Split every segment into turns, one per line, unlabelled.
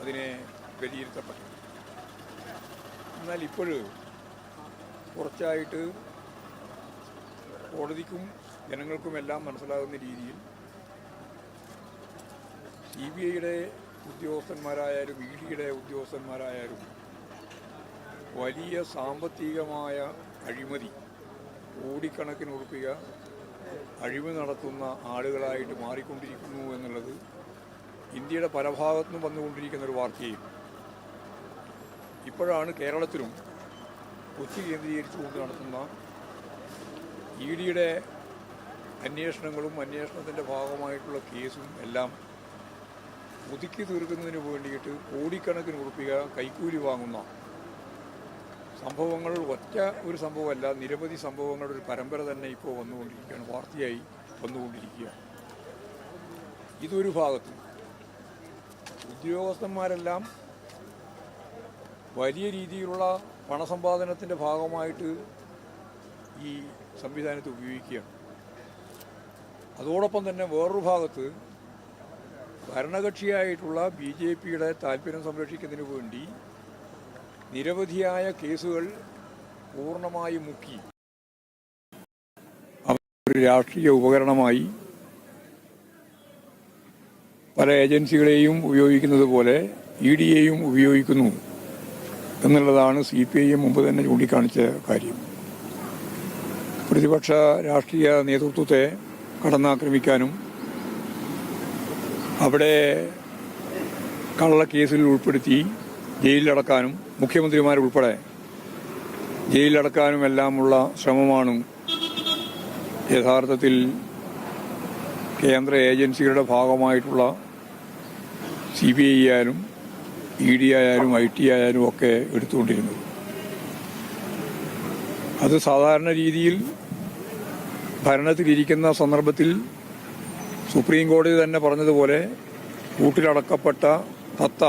അതിനെ വിലയിരുത്തപ്പെട്ടു. എന്നാൽ ഇപ്പോൾ കുറച്ചായിട്ട് കോടതിക്കും ജനങ്ങൾക്കുമെല്ലാം മനസ്സിലാകുന്ന രീതിയിൽ സി ബി ഐയുടെ ഉദ്യോഗസ്ഥന്മാരായാലും ഇ ഡിയുടെ ഉദ്യോഗസ്ഥന്മാരായാലും വലിയ സാമ്പത്തികമായ അഴിമതി കോടിക്കണക്കിന് ഉറപ്പിക അഴിമതി നടത്തുന്ന ആളുകളായിട്ട് മാറിക്കൊണ്ടിരിക്കുന്നു എന്നുള്ളത് ഇന്ത്യയുടെ പല ഭാഗത്തുനിന്നും വന്നുകൊണ്ടിരിക്കുന്ന ഒരു വാർത്തയും ഇപ്പോഴാണ് കേരളത്തിലും കൊച്ചി കേന്ദ്രീകരിച്ചുകൊണ്ട് നടത്തുന്ന ഇ ഡിയുടെ അന്വേഷണങ്ങളും അന്വേഷണത്തിന്റെ ഭാഗമായിട്ടുള്ള കേസും എല്ലാം ഒതുക്കി തീർക്കുന്നതിന് വേണ്ടിയിട്ട് കോടിക്കണക്കിന് ഉറപ്പിക കൈക്കൂലി വാങ്ങുന്ന സംഭവങ്ങൾ ഒറ്റ ഒരു സംഭവമല്ല നിരവധി സംഭവങ്ങളുടെ ഒരു പരമ്പര തന്നെ ഇപ്പോൾ വന്നുകൊണ്ടിരിക്കുകയാണ് വാർത്തയായി വന്നുകൊണ്ടിരിക്കുക ഇതൊരു ഭാഗത്ത് ഉദ്യോഗസ്ഥന്മാരെല്ലാം വലിയ രീതിയിലുള്ള പണസമ്പാദനത്തിന്റെ ഭാഗമായിട്ട് ഈ സംവിധാനത്തെ ഉപയോഗിക്കുകയാണ്. അതോടൊപ്പം തന്നെ വേറൊരു ഭാഗത്ത് ഭരണകക്ഷിയായിട്ടുള്ള ബി ജെ പിയുടെ താല്പര്യം സംരക്ഷിക്കുന്നതിന് വേണ്ടി നിരവധിയായ കേസുകൾ പൂർണമായി മുക്കി. അവർ രാഷ്ട്രീയ ഉപകരണമായി പല ഏജൻസികളെയും ഉപയോഗിക്കുന്നത് പോലെ ഇ ഡിയെയും ഉപയോഗിക്കുന്നു എന്നുള്ളതാണ് സി പി ഐ എം മുമ്പ് തന്നെ ചൂണ്ടിക്കാണിച്ച കാര്യം. പ്രതിപക്ഷ രാഷ്ട്രീയ നേതൃത്വത്തെ കടന്നാക്രമിക്കാനും അവിടെ കള്ളക്കേസിൽ ഉൾപ്പെടുത്തി ജയിലിലടക്കാനും മുഖ്യമന്ത്രിമാരുൾപ്പെടെ ജയിലിലടക്കാനും എല്ലാമുള്ള ശ്രമമാണ് യഥാർത്ഥത്തിൽ കേന്ദ്ര ഏജൻസികളുടെ ഭാഗമായിട്ടുള്ള സി ബി ഐ ആയാലും ഇ ഡി ആയാലും ഐ ടി ആയാലും ഒക്കെ എടുത്തുകൊണ്ടിരുന്നത്. അത് സാധാരണ രീതിയിൽ ഭരണത്തിലിരിക്കുന്ന സന്ദർഭത്തിൽ സുപ്രീം കോടതി തന്നെ പറഞ്ഞതുപോലെ കൂട്ടിലടക്കപ്പെട്ട തത്ത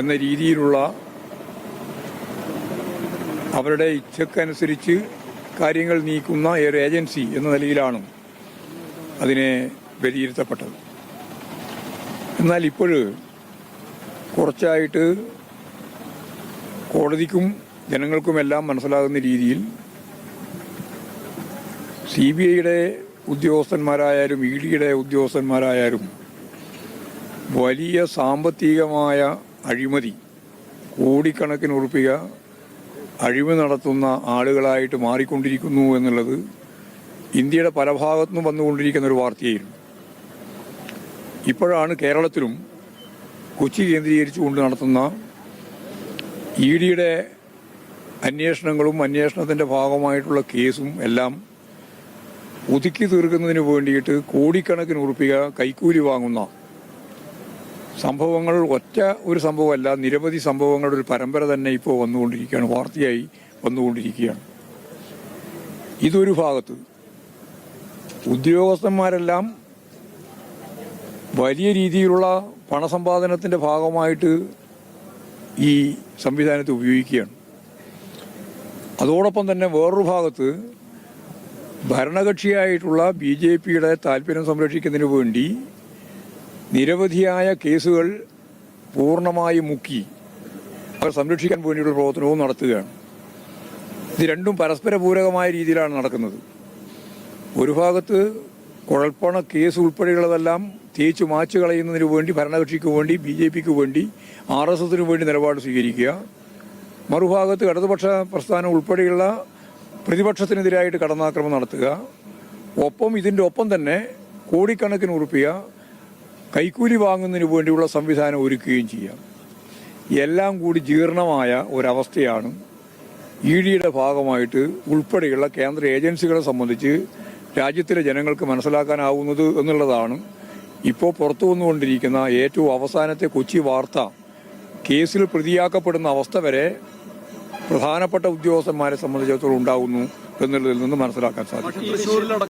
എന്ന രീതിയിലുള്ള അവരുടെ ഇച്ഛക്കനുസരിച്ച് കാര്യങ്ങൾ നീക്കുന്ന ഒരു ഏജൻസി എന്ന നിലയിലാണ് അതിനെ വിലയിരുത്തപ്പെട്ടത് എന്നാൽ ഇപ്പോൾ കുറച്ചായിട്ട് കോടതിക്കും ജനങ്ങൾക്കുമെല്ലാം മനസ്സിലാകുന്ന രീതിയിൽ സി ബി ഐയുടെ ഉദ്യോഗസ്ഥന്മാരായാലും ഇ ഡിയുടെ ഉദ്യോഗസ്ഥന്മാരായാലും വലിയ സാമ്പത്തികമായ അഴിമതി കോടിക്കണക്കിന് ഉറപ്പിക അഴിമതി നടത്തുന്ന ആളുകളായിട്ട് മാറിക്കൊണ്ടിരിക്കുന്നു എന്നുള്ളത് ഇന്ത്യയുടെ പല ഭാഗത്തുനിന്നും വന്നുകൊണ്ടിരിക്കുന്ന ഒരു വാർത്തയായിരുന്നു. ഇപ്പോഴാണ് കേരളത്തിലും കൊച്ചി കേന്ദ്രീകരിച്ചുകൊണ്ട് നടത്തുന്ന ഇ ഡിയുടെ അന്വേഷണങ്ങളും അന്വേഷണത്തിന്റെ ഭാഗമായിട്ടുള്ള കേസും എല്ലാം ഒതുക്കി തീർക്കുന്നതിന് വേണ്ടിയിട്ട് കോടിക്കണക്കിന് ഉറപ്പിക കൈക്കൂലി വാങ്ങുന്ന സംഭവങ്ങൾ ഒറ്റ ഒരു സംഭവമല്ല നിരവധി സംഭവങ്ങളുടെ ഒരു പരമ്പര തന്നെ ഇപ്പോൾ വന്നുകൊണ്ടിരിക്കുകയാണ് വാർത്തയായി വന്നുകൊണ്ടിരിക്കുകയാണ്. ഇതൊരു ഭാഗത്ത് ഉദ്യോഗസ്ഥന്മാരെല്ലാം വലിയ രീതിയിലുള്ള പണസമ്പാദനത്തിന്റെ ഭാഗമായിട്ട് ഈ സംവിധാനത്തെ ഉപയോഗിക്കുകയാണ്. അതോടൊപ്പം തന്നെ വേറൊരു ഭാഗത്ത് ഭരണകക്ഷിയായിട്ടുള്ള ബി ജെ പിയുടെ താല്പര്യം സംരക്ഷിക്കുന്നതിന് വേണ്ടി നിരവധിയായ കേസുകൾ പൂർണമായി മുക്കി അവർ സംരക്ഷിക്കാൻ വേണ്ടിയുള്ള പ്രവർത്തനവും നടത്തുകയാണ്. ഇത് രണ്ടും പരസ്പര പൂരകമായ രീതിയിലാണ് നടക്കുന്നത്. ഒരു ഭാഗത്ത് കുഴൽപ്പണ കേസ് ഉൾപ്പെടെയുള്ളതെല്ലാം തേച്ചു മാച്ചു കളയുന്നതിന് വേണ്ടി ഭരണകക്ഷിക്ക് വേണ്ടി ബി ജെ പിക്ക് വേണ്ടി ആർ എസ് എസിന് വേണ്ടി നിലപാട് സ്വീകരിക്കുക. മറുഭാഗത്ത് ഇടതുപക്ഷ പ്രസ്ഥാനം ഉൾപ്പെടെയുള്ള പ്രതിപക്ഷത്തിനെതിരായിട്ട് കടന്നാക്രമം നടത്തുക. ഒപ്പം ഇതിന്റെ ഒപ്പം തന്നെ കോടിക്കണക്കിന് ഉറുപ്പിക കൈക്കൂലി വാങ്ങുന്നതിന് വേണ്ടിയുള്ള സംവിധാനം ഒരുക്കുകയും ചെയ്യാം. എല്ലാം കൂടി ജീർണമായ ഒരവസ്ഥയാണ് ഇ ഡിയുടെ ഭാഗമായിട്ട് ഉൾപ്പെടെയുള്ള കേന്ദ്ര ഏജൻസികളെ സംബന്ധിച്ച് രാജ്യത്തിലെ ജനങ്ങൾക്ക് മനസ്സിലാക്കാനാവുന്നത് എന്നുള്ളതാണ് ഇപ്പോൾ പുറത്തു വന്നുകൊണ്ടിരിക്കുന്ന ഏറ്റവും അവസാനത്തെ കൊച്ചി വാർത്ത. കേസിൽ പ്രതിയാക്കപ്പെടുന്ന അവസ്ഥ വരെ പ്രധാനപ്പെട്ട ഉദ്യോഗസ്ഥന്മാരെ സംബന്ധിച്ചിടത്തോളം ഉണ്ടാകുന്നു എന്നുള്ളതിൽ നിന്ന് മനസ്സിലാക്കാൻ സാധിക്കും.